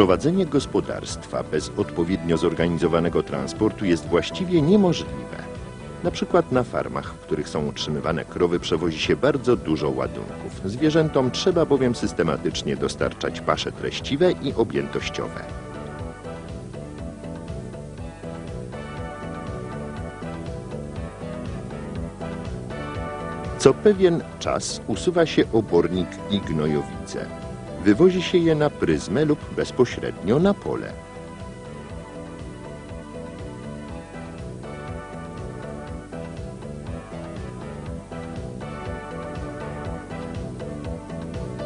Prowadzenie gospodarstwa bez odpowiednio zorganizowanego transportu jest właściwie niemożliwe. Na przykład na farmach, w których są utrzymywane krowy, przewozi się bardzo dużo ładunków. Zwierzętom trzeba bowiem systematycznie dostarczać pasze treściwe i objętościowe. Co pewien czas usuwa się obornik i gnojowice. Wywozi się je na pryzmę lub bezpośrednio na pole.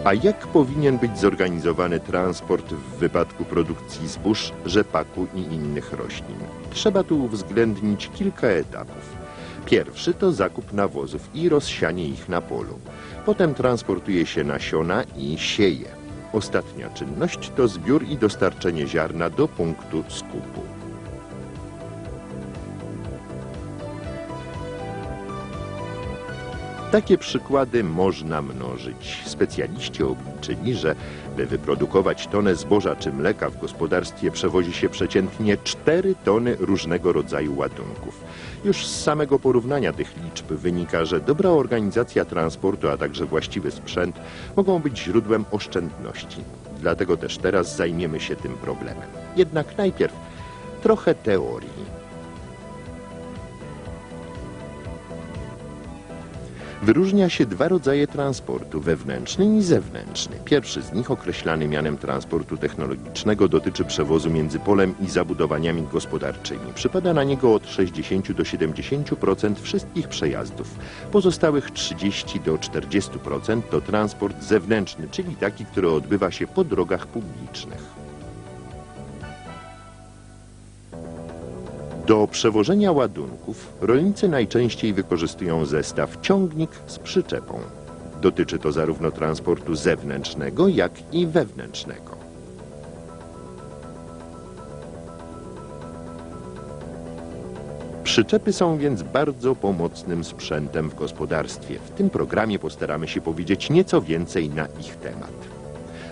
A jak powinien być zorganizowany transport w wypadku produkcji zbóż, rzepaku i innych roślin? Trzeba tu uwzględnić kilka etapów. Pierwszy to zakup nawozów i rozsianie ich na polu. Potem transportuje się nasiona i sieje. Ostatnia czynność to zbiór i dostarczenie ziarna do punktu skupu. Takie przykłady można mnożyć. Specjaliści obliczyli, że by wyprodukować tonę zboża czy mleka w gospodarstwie przewozi się przeciętnie 4 tony różnego rodzaju ładunków. Już z samego porównania tych liczb wynika, że dobra organizacja transportu, a także właściwy sprzęt mogą być źródłem oszczędności. Dlatego też teraz zajmiemy się tym problemem. Jednak najpierw trochę teorii. Wyróżnia się dwa rodzaje transportu, wewnętrzny i zewnętrzny. Pierwszy z nich, określany mianem transportu technologicznego, dotyczy przewozu między polem i zabudowaniami gospodarczymi. Przypada na niego od 60 do 70% wszystkich przejazdów. Pozostałych 30 do 40% to transport zewnętrzny, czyli taki, który odbywa się po drogach publicznych. Do przewożenia ładunków rolnicy najczęściej wykorzystują zestaw ciągnik z przyczepą. Dotyczy to zarówno transportu zewnętrznego, jak i wewnętrznego. Przyczepy są więc bardzo pomocnym sprzętem w gospodarstwie. W tym programie postaramy się powiedzieć nieco więcej na ich temat.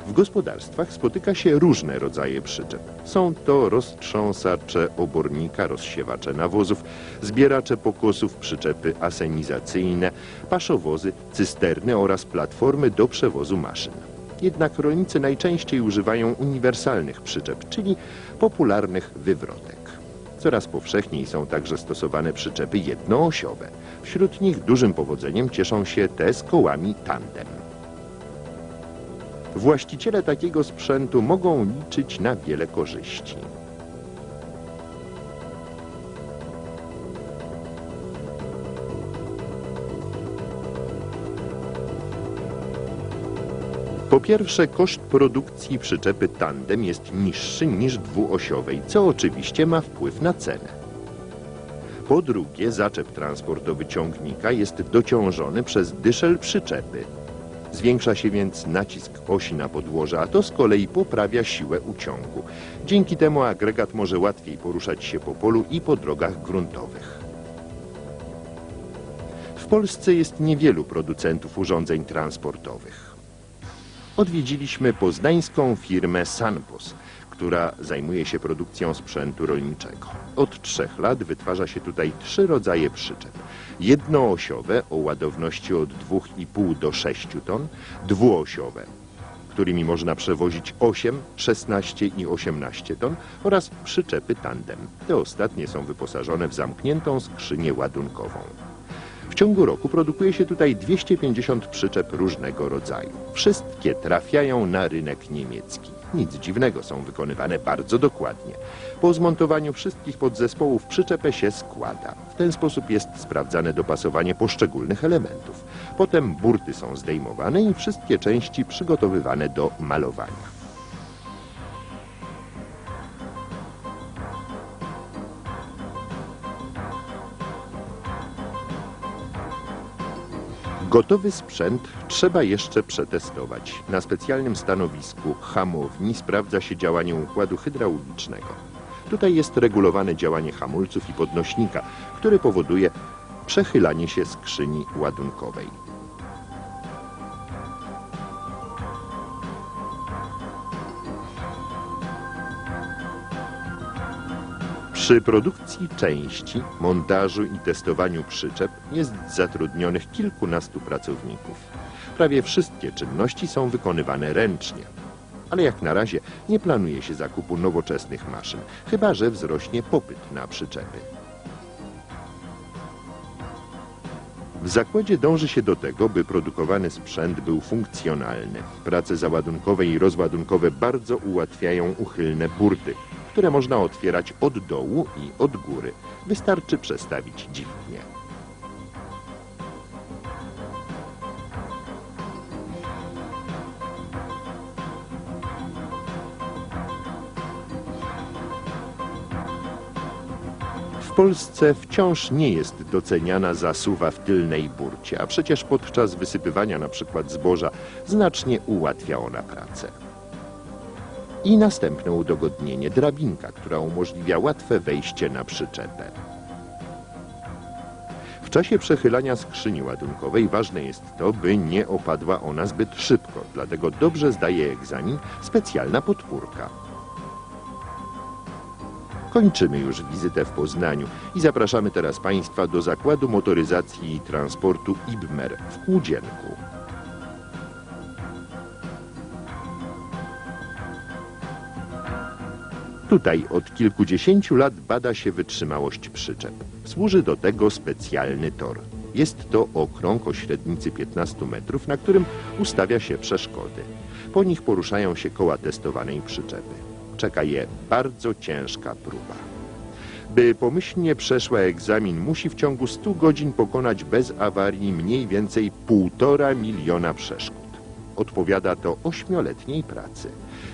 W gospodarstwach spotyka się różne rodzaje przyczep. Są to roztrząsacze obornika, rozsiewacze nawozów, zbieracze pokosów, przyczepy asenizacyjne, paszowozy, cysterny oraz platformy do przewozu maszyn. Jednak rolnicy najczęściej używają uniwersalnych przyczep, czyli popularnych wywrotek. Coraz powszechniej są także stosowane przyczepy jednoosiowe. Wśród nich dużym powodzeniem cieszą się te z kołami tandem. Właściciele takiego sprzętu mogą liczyć na wiele korzyści. Po pierwsze, koszt produkcji przyczepy tandem jest niższy niż dwuosiowej, co oczywiście ma wpływ na cenę. Po drugie, zaczep transportowy ciągnika jest dociążony przez dyszel przyczepy, Zwiększa się więc nacisk osi na podłoże, a to z kolei poprawia siłę uciągu. Dzięki temu agregat może łatwiej poruszać się po polu i po drogach gruntowych. W Polsce jest niewielu producentów urządzeń transportowych. Odwiedziliśmy poznańską firmę Sanpos, która zajmuje się produkcją sprzętu rolniczego. Od trzech lat wytwarza się tutaj trzy rodzaje przyczep. Jednoosiowe o ładowności od 2,5 do 6 ton, dwuosiowe, którymi można przewozić 8, 16 i 18 ton oraz przyczepy tandem. Te ostatnie są wyposażone w zamkniętą skrzynię ładunkową. W ciągu roku produkuje się tutaj 250 przyczep różnego rodzaju. Wszystkie trafiają na rynek niemiecki. Nic dziwnego, są wykonywane bardzo dokładnie. Po zmontowaniu wszystkich podzespołów przyczepę się składa. W ten sposób jest sprawdzane dopasowanie poszczególnych elementów. Potem burty są zdejmowane i wszystkie części przygotowywane do malowania. Gotowy sprzęt trzeba jeszcze przetestować. Na specjalnym stanowisku hamowni sprawdza się działanie układu hydraulicznego. Tutaj jest regulowane działanie hamulców i podnośnika, który powoduje przechylanie się skrzyni ładunkowej. Przy produkcji części, montażu i testowaniu przyczep jest zatrudnionych kilkunastu pracowników. Prawie wszystkie czynności są wykonywane ręcznie. Ale jak na razie nie planuje się zakupu nowoczesnych maszyn, chyba że wzrośnie popyt na przyczepy. W zakładzie dąży się do tego, by produkowany sprzęt był funkcjonalny. Prace załadunkowe i rozładunkowe bardzo ułatwiają uchylne burty, które można otwierać od dołu i od góry. Wystarczy przestawić dźwignię. W Polsce wciąż nie jest doceniana zasuwa w tylnej burcie, a przecież podczas wysypywania przykład zboża znacznie ułatwia ona pracę. I następne udogodnienie drabinka, która umożliwia łatwe wejście na przyczepę. W czasie przechylania skrzyni ładunkowej ważne jest to, by nie opadła ona zbyt szybko, dlatego dobrze zdaje egzamin specjalna podpórka. Kończymy już wizytę w Poznaniu i zapraszamy teraz Państwa do Zakładu Motoryzacji i Transportu IBMER w Kłudzienku. Tutaj od kilkudziesięciu lat bada się wytrzymałość przyczep. Służy do tego specjalny tor. Jest to okrąg o średnicy 15 metrów, na którym ustawia się przeszkody. Po nich poruszają się koła testowanej przyczepy. Czeka je bardzo ciężka próba. By pomyślnie przeszła egzamin, musi w ciągu 100 godzin pokonać bez awarii mniej więcej półtora miliona przeszkód. Odpowiada to ośmioletniej pracy.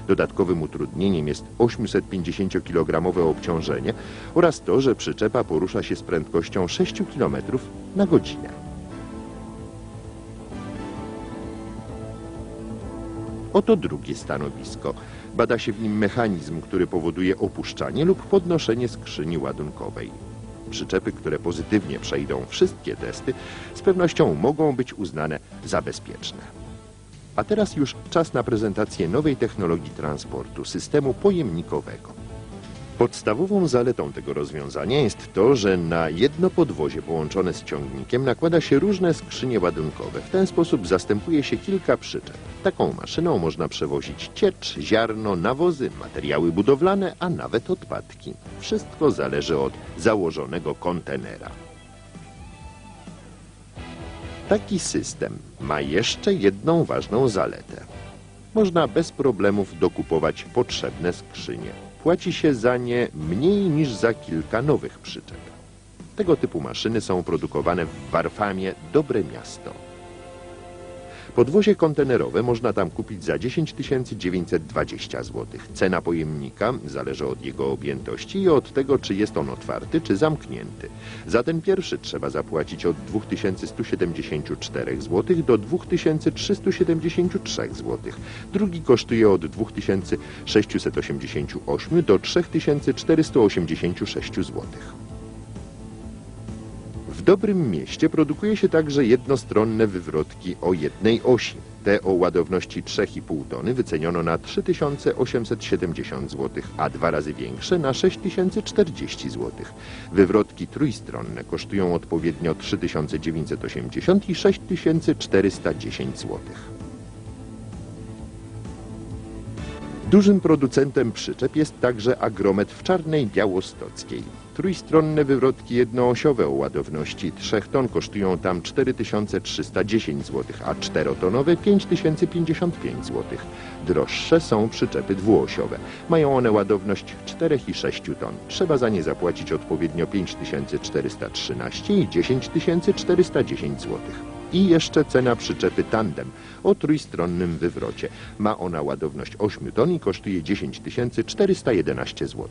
Dodatkowym utrudnieniem jest 850-kilogramowe obciążenie oraz to, że przyczepa porusza się z prędkością 6 km na godzinę. Oto drugie stanowisko. Bada się w nim mechanizm, który powoduje opuszczanie lub podnoszenie skrzyni ładunkowej. Przyczepy, które pozytywnie przejdą wszystkie testy, z pewnością mogą być uznane za bezpieczne. A teraz już czas na prezentację nowej technologii transportu, systemu pojemnikowego. Podstawową zaletą tego rozwiązania jest to, że na jedno podwozie połączone z ciągnikiem nakłada się różne skrzynie ładunkowe. W ten sposób zastępuje się kilka przyczep. Taką maszyną można przewozić ciecz, ziarno, nawozy, materiały budowlane, a nawet odpadki. Wszystko zależy od założonego kontenera. Taki system ma jeszcze jedną ważną zaletę. Można bez problemów dokupować potrzebne skrzynie. Płaci się za nie mniej niż za kilka nowych przyczep. Tego typu maszyny są produkowane w Warfamie Dobre Miasto. Podwozie kontenerowe można tam kupić za 10 920 zł. Cena pojemnika zależy od jego objętości i od tego, czy jest on otwarty, czy zamknięty. Za ten pierwszy trzeba zapłacić od 2174 zł do 2373 zł. Drugi kosztuje od 2688 do 3486 zł. Dobrym mieście produkuje się także jednostronne wywrotki o jednej osi. Te o ładowności 3,5 tony wyceniono na 3870 zł, a dwa razy większe na 6040 zł. Wywrotki trójstronne kosztują odpowiednio 3980 i 6410 zł. Dużym producentem przyczep jest także agromet w Czarnej Białostockiej. Trójstronne wywrotki jednoosiowe o ładowności 3 ton kosztują tam 4310 zł, a czterotonowe 5055 zł. Droższe są przyczepy dwuosiowe. Mają one ładowność 4 i 6 ton. Trzeba za nie zapłacić odpowiednio 5413 i 10410 zł. I jeszcze cena przyczepy tandem o trójstronnym wywrocie. Ma ona ładowność 8 ton i kosztuje 10 411 zł.